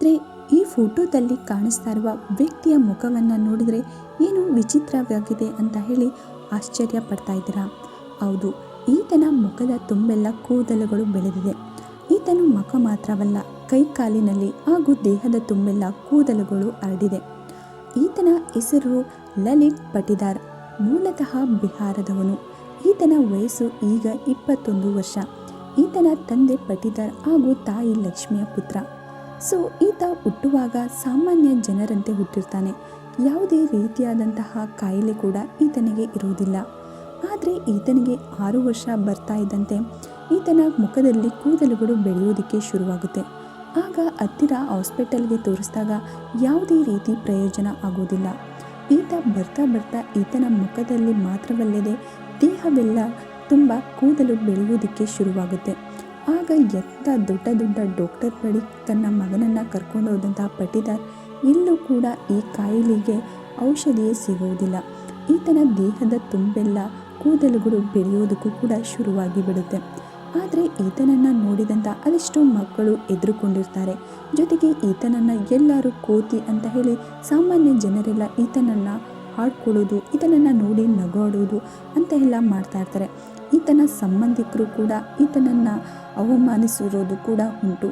ಸ್ನೇಹಿತರೆ, ಈ ಫೋಟೋದಲ್ಲಿ ಕಾಣಿಸ್ತಾ ಇರುವ ವ್ಯಕ್ತಿಯ ಮುಖವನ್ನು ನೋಡಿದರೆ ಏನು ವಿಚಿತ್ರವಾಗಿದೆ ಅಂತ ಹೇಳಿ ಆಶ್ಚರ್ಯ ಪಡ್ತಾ ಇದ್ದೀರಾ? ಹೌದು, ಈತನ ಮುಖದ ತುಂಬೆಲ್ಲ ಕೂದಲುಗಳು ಬೆಳೆದಿದೆ. ಈತನು ಮುಖ ಮಾತ್ರವಲ್ಲ, ಕೈ ಕಾಲಿನಲ್ಲಿ ಹಾಗೂ ದೇಹದ ತುಂಬೆಲ್ಲ ಕೂದಲುಗಳು ಹರಡಿದೆ. ಈತನ ಹೆಸರು ಲಲಿತ್ ಪಟಿದಾರ್ ಮೂಲತಃ ಬಿಹಾರದವನು. ಈತನ ವಯಸ್ಸು ಈಗ ಇಪ್ಪತ್ತೊಂದು ವರ್ಷ. ಈತನ ತಂದೆ ಪಟಿದಾರ್ ಹಾಗೂ ತಾಯಿ ಲಕ್ಷ್ಮಿಯ ಪುತ್ರ. ಸೊ ಈತ ಹುಟ್ಟುವಾಗ ಸಾಮಾನ್ಯ ಜನರಂತೆ ಹುಟ್ಟಿರ್ತಾನೆ. ಯಾವುದೇ ರೀತಿಯಾದಂತಹ ಕಾಯಿಲೆ ಕೂಡ ಈತನಿಗೆ ಇರುವುದಿಲ್ಲ. ಆದರೆ ಈತನಿಗೆ ಆರು ವರ್ಷ ಬರ್ತಾ ಇದ್ದಂತೆ ಈತನ ಮುಖದಲ್ಲಿ ಕೂದಲುಗಳು ಬೆಳೆಯೋದಕ್ಕೆ ಶುರುವಾಗುತ್ತೆ. ಆಗ ಹತ್ತಿರ ಹಾಸ್ಪಿಟಲ್ಗೆ ತೋರಿಸಿದಾಗ ಯಾವುದೇ ರೀತಿ ಪ್ರಯೋಜನ ಆಗೋದಿಲ್ಲ ಈತ ಬರ್ತಾ ಬರ್ತಾ ಈತನ ಮುಖದಲ್ಲಿ ಮಾತ್ರವಲ್ಲದೆ ದೇಹವೆಲ್ಲ ತುಂಬ ಕೂದಲು ಬೆಳೆಯುವುದಕ್ಕೆ ಶುರುವಾಗುತ್ತೆ. ಆಗ ಎತ್ತ ದೊಡ್ಡ ದೊಡ್ಡ ಡಾಕ್ಟರ್ ಬಳಿ ತನ್ನ ಮಗನನ್ನು ಕರ್ಕೊಂಡು ಹೋದಂತಹ ಪಟ್ಟಿದಾರ್ ಇಲ್ಲೂ ಕೂಡ ಈ ಕಾಯಿಲೆಗೆ ಔಷಧಿಯೇ ಸಿಗುವುದಿಲ್ಲ ಈತನ ದೇಹದ ತುಂಬೆಲ್ಲ ಕೂದಲುಗಳು ಬೆಳೆಯೋದಕ್ಕೂ ಕೂಡ ಶುರುವಾಗಿ ಬಿಡುತ್ತೆ. ಆದರೆ ಈತನನ್ನು ನೋಡಿದಂಥ ಅದೆಷ್ಟೋ ಮಕ್ಕಳು ಎದುರುಕೊಂಡಿರ್ತಾರೆ ಜೊತೆಗೆ ಈತನನ್ನು ಎಲ್ಲರೂ ಕೋತಿ ಅಂತ ಹೇಳಿ ಸಾಮಾನ್ಯ ಜನರೆಲ್ಲ ಈತನನ್ನು ಹಾಡ್ಕೊಳ್ಳೋದು ಈತನನ್ನು ನೋಡಿ ನಗಾಡೋದು ಅಂತ ಎಲ್ಲ ಮಾಡ್ತಾ ಇರ್ತಾರೆ. ಈತನ ಸಂಬಂಧಿಕರು ಕೂಡ ಈತನನ್ನು ಅವಮಾನಿಸಿರೋದು ಕೂಡ ಉಂಟು.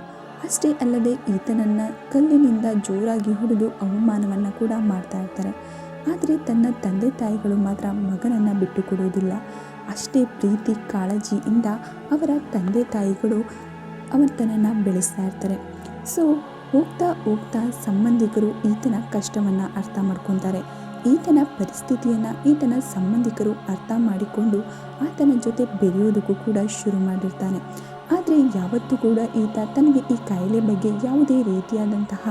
ಅಷ್ಟೇ ಅಲ್ಲದೆ ಈತನನ್ನು ಕಲ್ಲಿನಿಂದ ಜೋರಾಗಿ ಹೊಡೆದು ಅವಮಾನವನ್ನು ಕೂಡ ಮಾಡ್ತಾ ಇರ್ತಾರೆ. ಆದರೆ ತನ್ನ ತಂದೆ ತಾಯಿಗಳು ಮಾತ್ರ ಮಗನನ್ನು ಬಿಟ್ಟು ಕೊಡುವುದಿಲ್ಲ ಅಷ್ಟೇ ಪ್ರೀತಿ, ಕಾಳಜಿಯಿಂದ ಅವರ ತಂದೆ ತಾಯಿಗಳು ಅವರ್ತನನ್ನು ಬೆಳೆಸ್ತಾ ಇರ್ತಾರೆ. ಸೊ ಹೋಗ್ತಾ ಹೋಗ್ತಾ ಸಂಬಂಧಿಕರು ಈತನ ಕಷ್ಟವನ್ನು ಅರ್ಥ ಮಾಡ್ಕೊತಾರೆ. ಈತನ ಪರಿಸ್ಥಿತಿಯನ್ನು ಈತನ ಸಂಬಂಧಿಕರು ಅರ್ಥ ಮಾಡಿಕೊಂಡು ಆತನ ಜೊತೆ ಬೆರೆಯೋದಕ್ಕೂ ಕೂಡ ಶುರು ಮಾಡಿರ್ತಾನೆ. ಆದರೆ ಯಾವತ್ತೂ ಕೂಡ ಈತ ತನಗೆ ಈ ಕಾಯಿಲೆ ಬಗ್ಗೆ ಯಾವುದೇ ರೀತಿಯಾದಂತಹ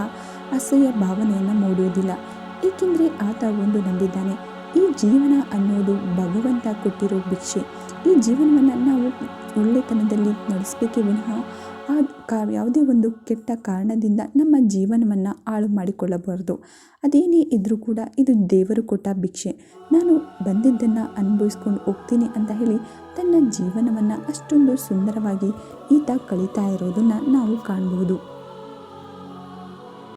ಅಸಹ್ಯ ಭಾವನೆಯನ್ನು ಮೂಡುವುದಿಲ್ಲ. ಏಕೆಂದರೆ ಆತ ಒಂದು ನಂಬಿದ್ದಾನೆ. ಈ ಜೀವನ ಅನ್ನೋದು ಭಗವಂತ ಕೊಟ್ಟಿರೋ ಭಿಕ್ಷೆ. ಈ ಜೀವನವನ್ನು ನಾವು ಒಳ್ಳೆತನದಲ್ಲಿ ನಡೆಸಬೇಕೇ ವಿನಃ ಆ ಕಾ ಯಾವುದೇ ಒಂದು ಕೆಟ್ಟ ಕಾರಣದಿಂದ ನಮ್ಮ ಜೀವನವನ್ನು ಹಾಳು ಮಾಡಿಕೊಳ್ಳಬಾರ್ದು. ಅದೇನೇ ಇದ್ದರೂ ಕೂಡ ಇದು ದೇವರು ಕೊಟ್ಟ ಭಿಕ್ಷೆ. ನಾನು ಬಂದಿದ್ದನ್ನು ಅನುಭವಿಸ್ಕೊಂಡು ಹೋಗ್ತೀನಿ ಅಂತ ಹೇಳಿ ತನ್ನ ಜೀವನವನ್ನು ಅಷ್ಟೊಂದು ಸುಂದರವಾಗಿ ಈತ ಕಳೀತಾ ಇರೋದನ್ನು ನಾವು ಕಾಣಬಹುದು